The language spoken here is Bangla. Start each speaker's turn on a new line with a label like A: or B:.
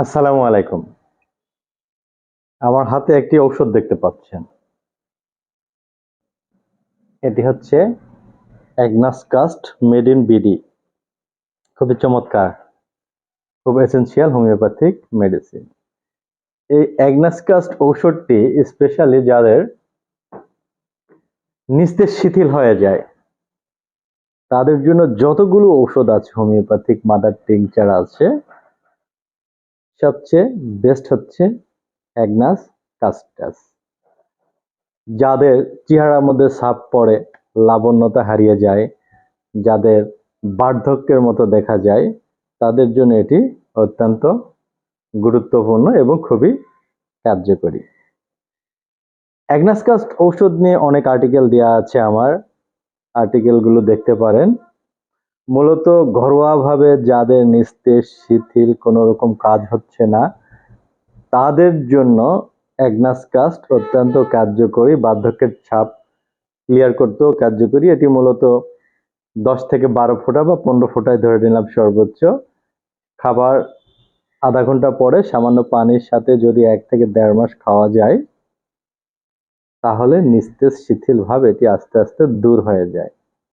A: আসসালামু আলাইকুম। আমার হাতে একটি ঔষধ দেখতে পাচ্ছেন। এটি হচ্ছে Agnus cast made in BD খুবই চমৎকার, খুব এসেন্সিয়াল হোমিওপ্যাথিক মেডিসিন এই অ্যাগনাস কাস্ট ঔষধটি স্পেশালি যাদের নিস্তেজ শিথিল হয়ে যায়, তাদের জন্য যতগুলো ঔষধ আছে হোমিওপ্যাথিক মাদার টিংচার আছে সবচেয়ে বেস্ট হচ্ছে অ্যাগনাস কাস্টাস যাদের চেহারার মধ্যে সাপ পড়ে, লাবণ্যতা হারিয়ে যায়, যাদের বার্ধক্যের মতো দেখা যায়, তাদের জন্য এটি অত্যন্ত গুরুত্বপূর্ণ এবং খুবই কার্যকরী। অ্যাগনাসকাস্ট ঔষধ নিয়ে অনেক আর্টিকেল দেওয়া আছে আমার। আর্টিকেলগুলো দেখতে পারেন। মূলত ঘরোয়াভাবে যাদের নিস্তেজ, শিথিল কোনো রকম কাজ হচ্ছে না, তাদের জন্য অ্যাগনাস কাস্ট অত্যন্ত কার্যকরী, বার্ধক্যের ছাপ ক্লিয়ার করতেও কার্যকরী। এটি মূলত দশ থেকে বারো ফোঁটা বা পনেরো ফোঁটায় ধরে নিলাম সর্বোচ্চ। খাবার আধা ঘণ্টা পরে সামান্য পানির সাথে যদি এক থেকে দেড় মাস খাওয়া যায়, তাহলে নিস্তেজ, শিথিল ভাব এটি আস্তে আস্তে দূর হয়ে যায়।